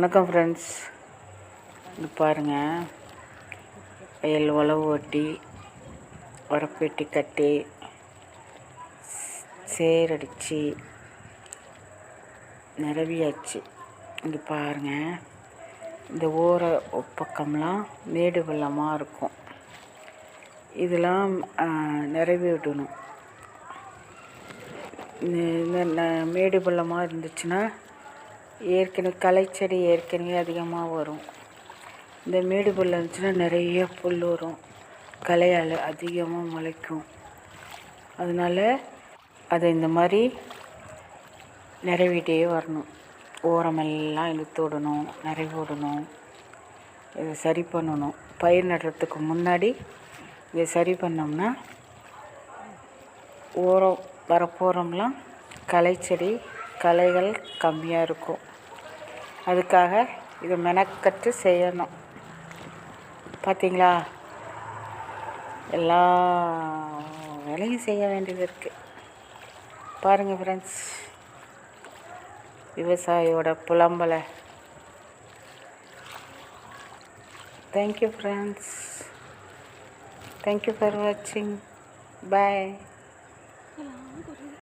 வணக்கம் ஃப்ரெண்ட்ஸ் இது பாருங்கள் வயல் உழவு ஓட்டி உரப்பேட்டி கட்டி சேரடிச்சு நிரவியாச்சு. இங்கே பாருங்கள் இந்த ஓர பக்கம்லாம் மேடு பள்ளமாக இருக்கும். இதெல்லாம் நிரவி விடணும். மேடு பள்ளமாக இருந்துச்சுன்னா ஏற்கனவே களைச்செடி ஏற்கனவே அதிகமாக வரும். இந்த மேடு புல் இருந்துச்சுன்னா நிறைய புல் வரும். களையால் அதிகமாக முளைக்கும். அதனால் அதை இந்த மாதிரி நிறவிட்டே வரணும். ஓரமெல்லாம் இழுத்து விடணும் நிறைவு விடணும். இதை சரி பண்ணணும். பயிர் நடுறதுக்கு முன்னாடி இதை சரி பண்ணோம்னா ஓரம் வரப்போகிறோம்லாம் களைச்செடி களைகள் கம்மியாக இருக்கும். அதுக்காக இதை மெனக்கட்டு செய்யணும். பார்த்தீங்களா எல்லா வேலையும் செய்ய வேண்டியது இருக்குது பாருங்கள் ஃப்ரெண்ட்ஸ் விவசாயியோட புலம்பலை. தேங்க்யூ ஃப்ரெண்ட்ஸ் தேங்க்யூ ஃபார் வாட்சிங் பாய்